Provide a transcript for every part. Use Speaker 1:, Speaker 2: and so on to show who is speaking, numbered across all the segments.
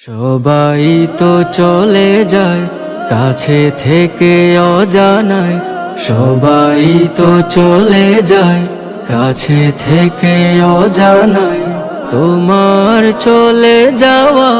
Speaker 1: সবাই তো চলে যায়, কাছে থেকে অজানায়। সবাই তো চলে যায়, কাছে থেকে অজানায়। তোমার চলে যাওয়া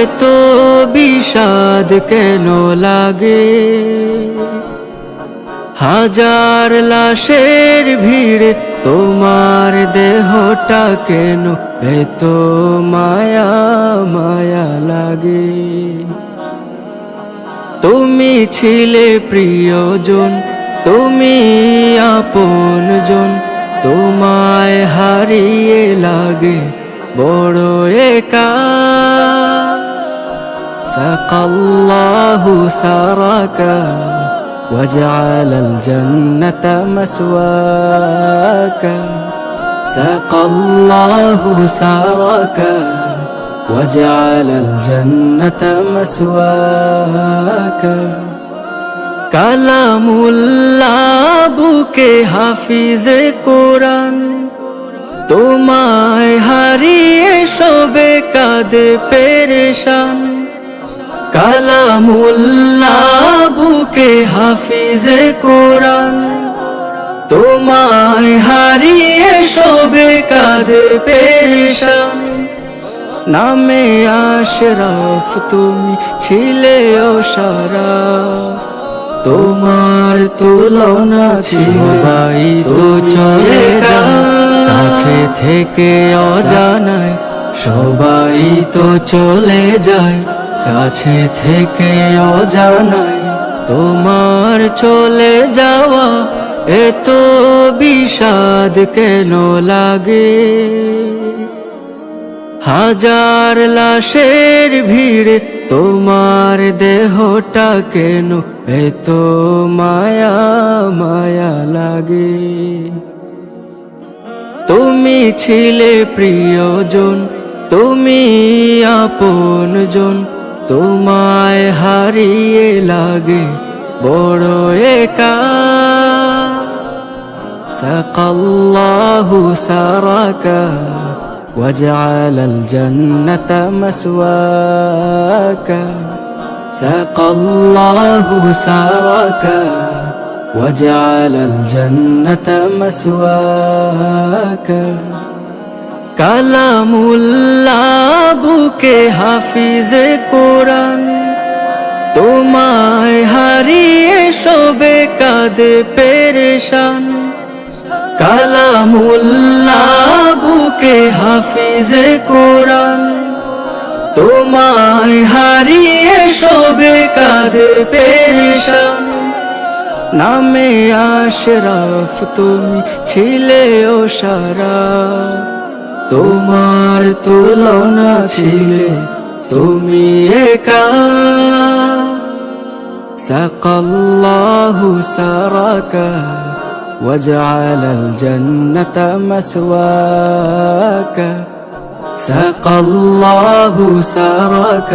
Speaker 1: এত বিষাদ কেন লাগে? হাজার লাশের ভিড় তোমার দেহটা কেন এত মায়া মায়া লাগে তুমি ছিলে প্রিয়জন তুমি আপনজন তোমায় হারিয়ে লাগে বড় একা سقى الله سرك وجعل الجنة مسواك سقى الله سرك وجعل الجنة مسواك কালামুল্লাহ বুকে হাফিজে কোরআন তোমায় হারিয়ে সবে কাঁদে পেরেশান কালামুল্লাহ বুকে হাফিজে কোরআন তোমায় হারিয়ে সবে কাঁদে পেরেশান। নামে আশরাফ তুমি ছিলে ও সারা তোমার তুলনা সবাই তো চলে যায় কাছে থেকে অজানায়। সবাই তো চলে যায় কাছে থেকে অজানায়। তোমার চলে যাওয়া এত বিষাদ কেন লাগে? হাজার লাশের ভিড় তোমার দেহটা কেন এত মায়া মায়া লাগে? তুমি ছিলে প্রিয়জন, তুমি আপন আপনজন, তোমায় হারিয়ে লাগে বড় একা الله سرك وجعل الجنة مسواك سقى الله سرك وجعل الجنة مسواك কালামুল্লাহ বুকে হাফিজে কোরআন তোমায় হারিয়ে সবে কাঁদে পেরেশান কালামুল্লাহ বুকে হাফিজে কোরআন তোমায় হারিয়ে সবে কাঁদে পেরেশান নামে আশরাফ তুমি ছিলে ও সারা তোমার তুলনা ছিলে তুমি একা سقى الله سرك وجعل الجنة مسواك سقى الله سرك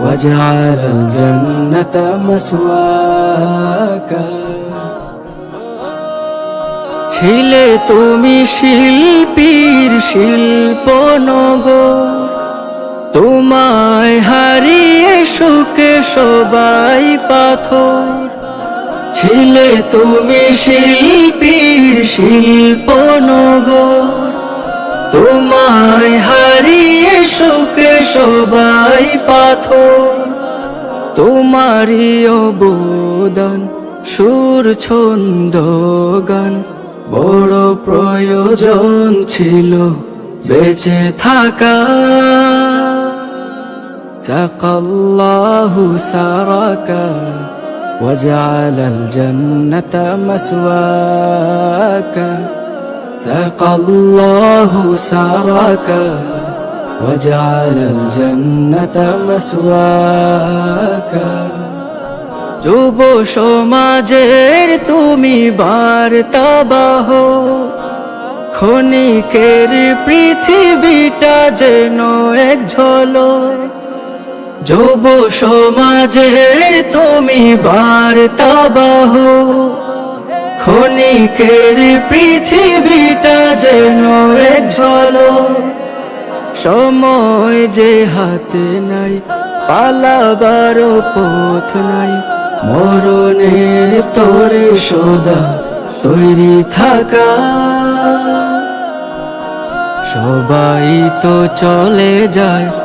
Speaker 1: وجعل الجنة مسواك ছিলে তুমি শিল্পীর শিল্প নগর তোমায় হারিয়ে সুখে সবাই পাথর ছিলে তুমি শিল্পীর শিল্প নগর তোমায় হারিয়ে সুখে সবাই পাথর। তোমারই অবদান সুর ছন্দ গান। বড় প্রয়োজন ছিল বেঁচে থাকা। সকল্লাহু সারাকা وجعل الجنة مسواك سقى الله سرك وجعل الجنة مسواك যুব সমাজের তুমি বার্তাবাহ ক্ষণিকের পৃথিবীটা যেন এক ঝলক যুব সমাজের তুমি বার্তাবাহ। ক্ষণিকের পৃথিবীটা যেন এক ঝলক। সময় যে হাতে নাই, পালাবার পথ নাই। মরণের তোরে সদা তৈরি থাকা। সবাই তো চলে যায়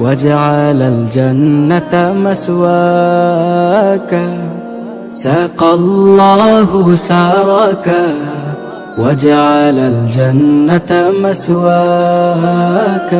Speaker 1: وجعل الجنة مسواك. سقى الله سارك وجعل الجنة مسواك.